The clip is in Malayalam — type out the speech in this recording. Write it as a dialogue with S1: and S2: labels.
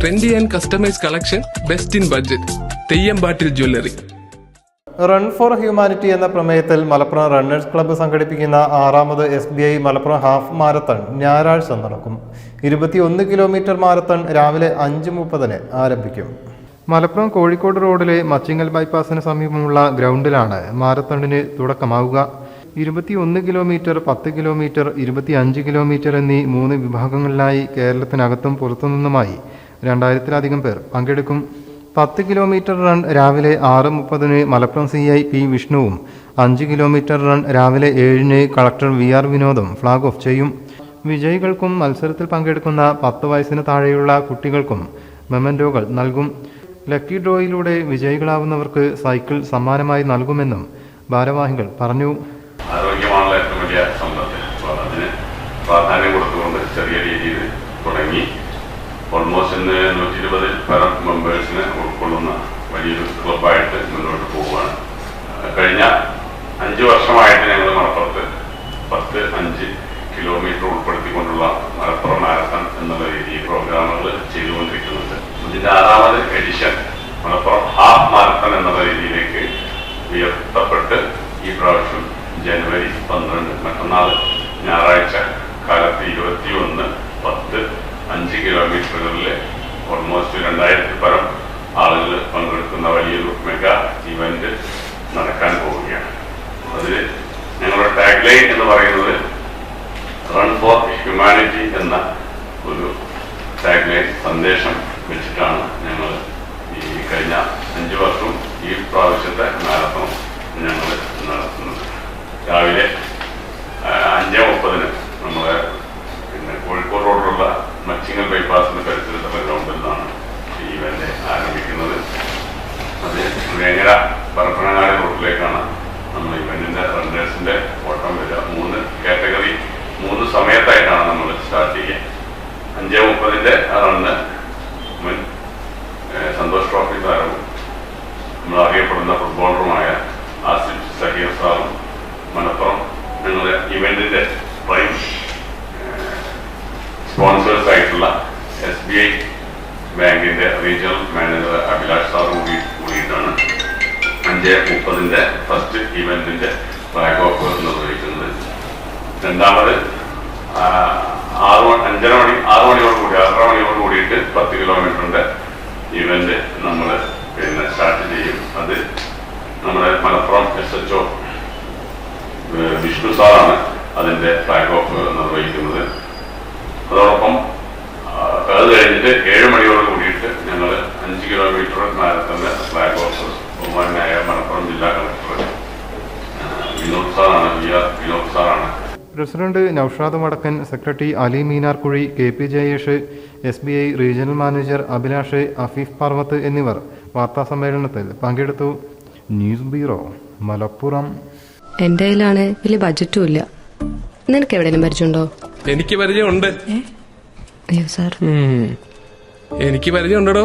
S1: Trendy and customise collection best in budget തെയ്യമ്പാട്ടിൽ jewellery
S2: run for humanity എന്ന പ്രമേയത്തിൽ മലപ്പുറം റണ്ണേഴ്സ് ക്ലബ്ബ് സംഘടിപ്പിക്കുന്ന ആറാമത് S B I Malappuram half marathon ഞായറാഴ്ച നടക്കും. ഇരുപത്തിയൊന്ന് കിലോമീറ്റർ മാരത്തൺ രാവിലെ അഞ്ച് മുപ്പതിന് ആരംഭിക്കും. മലപ്പുറം കോഴിക്കോട് റോഡിലെ മച്ചിങ്ങൽ ബൈപ്പാസിന് സമീപമുള്ള ഗ്രൗണ്ടിലാണ് മാരത്തണിന് തുടക്കമാവുക. ഇരുപത്തിയൊന്ന് കിലോമീറ്റർ പത്ത് കിലോമീറ്റർ ഇരുപത്തിയഞ്ച് കിലോമീറ്റർ എന്നീ മൂന്ന് വിഭാഗങ്ങളിലായി കേരളത്തിനകത്തും പുറത്തുനിന്നുമായി രണ്ടായിരത്തിലധികം പേർ പങ്കെടുക്കും. പത്ത് കിലോമീറ്റർ റൺ രാവിലെ ആറ് മുപ്പതിന് മലപ്പുറം സി ഐ പി വിഷ്ണുവും അഞ്ച് കിലോമീറ്റർ റൺ രാവിലെ ഏഴിന് കളക്ടർ വി ആർ വിനോദും ഫ്ളാഗ് ഓഫ് ചെയ്യും. വിജയികൾക്കും മത്സരത്തിൽ പങ്കെടുക്കുന്ന പത്ത് വയസ്സിന് താഴെയുള്ള കുട്ടികൾക്കും മെമന്റോകൾ നൽകും. ലക്കി ഡ്രോയിലൂടെ വിജയികളാവുന്നവർക്ക് സൈക്കിൾ സമ്മാനമായി നൽകുമെന്നും ഭാരവാഹികൾ പറഞ്ഞു.
S3: ആരോഗ്യമാണല്ലോ ഏറ്റവും വലിയ സമ്പത്ത്. അതിന് പ്രാധാന്യം കൊടുത്തുകൊണ്ട് ചെറിയ രീതിയിൽ കഴിഞ്ഞ അഞ്ച് വർഷമായിട്ട് ഞങ്ങൾ മലപ്പുറത്ത് പത്ത് അഞ്ച് കിലോമീറ്റർ ഉൾപ്പെടുത്തിക്കൊണ്ടുള്ള മലപ്പുറം മാരത്തൺ എന്നുള്ള രീതിയിൽ പ്രോഗ്രാമുകൾ ചെയ്തുകൊണ്ടിരിക്കുന്നുണ്ട്. ഇതിന്റെ ആറാമത് എഡിഷൻ മലപ്പുറം ഹാഫ് മാരത്തൺ എന്നുള്ള രീതിയിലേക്ക് ഉയർത്തപ്പെട്ട് ഈ പ്രാവശ്യം ജനുവരി പന്ത്രണ്ട് മറ്റന്നാൾ ഞായറാഴ്ച കാലത്ത് ഇരുപത്തി ഒന്ന് പത്ത് അഞ്ച് കിലോമീറ്ററുകളിൽ ഓൾമോസ്റ്റ് രണ്ടായിരത്തി പരം ആളുകൾ പങ്കെടുക്കുന്ന വലിയൊരു മെഗാ ഇവന്റ് നടക്കാൻ പോവുകയാണ്. അതിൽ ഞങ്ങളുടെ ടാഗ് ലൈൻ എന്ന് പറയുന്നത് റൺ ഫോർ ഹ്യൂമാനിറ്റി എന്ന ഒരു ടാഗ് ലൈൻ സന്ദേശം വെച്ചിട്ടാണ് ഞങ്ങൾ ഈ കഴിഞ്ഞ അഞ്ച് വർഷം ഈ പ്രാവശ്യത്തെ മാരത്തോൺ ഞങ്ങൾ നടത്തുന്നത്. രാവിലെ അഞ്ച് മുപ്പതിന് നമ്മളെ പിന്നെ കോഴിക്കോട് റോഡിലുള്ള മച്ചിങ്ങൽ ബൈപ്പാസിന് പരിസരത്തുള്ള ഗ്രൗണ്ടിൽ നിന്നാണ് ഈ ഇവന്റ് ആരംഭിക്കുന്നത്. അത് വേങ്ങര പരപ്പനങ്ങാടി റൂട്ടിലേക്കാണ് നമ്മൾ ഇവന്റിന്റെ റണ്ണേഴ്സിന്റെ ഓട്ടം വരിക. മൂന്ന് കാറ്റഗറി മൂന്ന് സമയത്തായിട്ടാണ് നമ്മൾ സ്റ്റാർട്ട് ചെയ്യുക. അഞ്ച് മുപ്പതിന്റെ റണ്ണ് മുൻ സന്തോഷ് ട്രോഫി താരവും നമ്മൾ അറിയപ്പെടുന്ന ഫുട്ബോളറുമായ ആസിഫ് സഹീർ സാറും മലപ്പുറം ഞങ്ങളുടെ ഇവന്റിന്റെ പ്രൈം സ്പോൺസേഴ്സ് ആയിട്ടുള്ള എസ് ബി ഐ ബാങ്കിന്റെ റീജിയണൽ മാനേജർ അഭിലാഷ് കൂടിയിട്ടാണ് അഞ്ച് മുപ്പതിന്റെ ഫസ്റ്റ് ഇവന്റിന്റെ ഫ്ലാഗ് ഓഫ് നിർവഹിക്കുന്നത്. രണ്ടാമത് ആറ് മണി അഞ്ചര മണി ആറ് മണിയോട് കൂടി ആറര മണിയോട് കൂടിയിട്ട് പത്ത് കിലോമീറ്ററിന്റെ ഇവന്റ് നമ്മൾ പിന്നെ സ്റ്റാർട്ട് ചെയ്യും. അത് നമ്മുടെ Malappuram S H O Vishnu സാറാണ് അതിന്റെ ഫ്ലാഗ് ഓഫ് നിർവഹിക്കുന്നത്. അതോടൊപ്പം അത് കഴിഞ്ഞിട്ട് ഏഴ് മണിയോട് കൂടിയിട്ട് ഞങ്ങൾ അഞ്ച് കിലോമീറ്റർ മാരത്തന്റെ ഫ്ലാഗ് ഓഫ് ബഹുമാനായ മലപ്പുറം ജില്ലാ കളക്ടർ വിനോദ് സാറാണ് വി ആർ വിനോദ് സാറാണ്
S2: president Naushad Vadakkan secretary Ali Meenarkuzhi K P Jayesh S B I regional manager Abhilash Afeef Parvath എന്നിവർ വാർത്താ സമ്മേളനത്തിൽ പങ്കെടുത്തു. News bureau Malappuram.
S4: എന്റെ കയ്യിലാണ് വലിയ ബജറ്റും ഇല്ല. നിനക്ക് എവിടെയെങ്കിലും പരിചയമുണ്ടോ?
S1: എനിക്ക് പരിചയമുണ്ട്.
S4: അയ്യോ സാർ.
S1: എനിക്ക് പരിചയമുണ്ടോ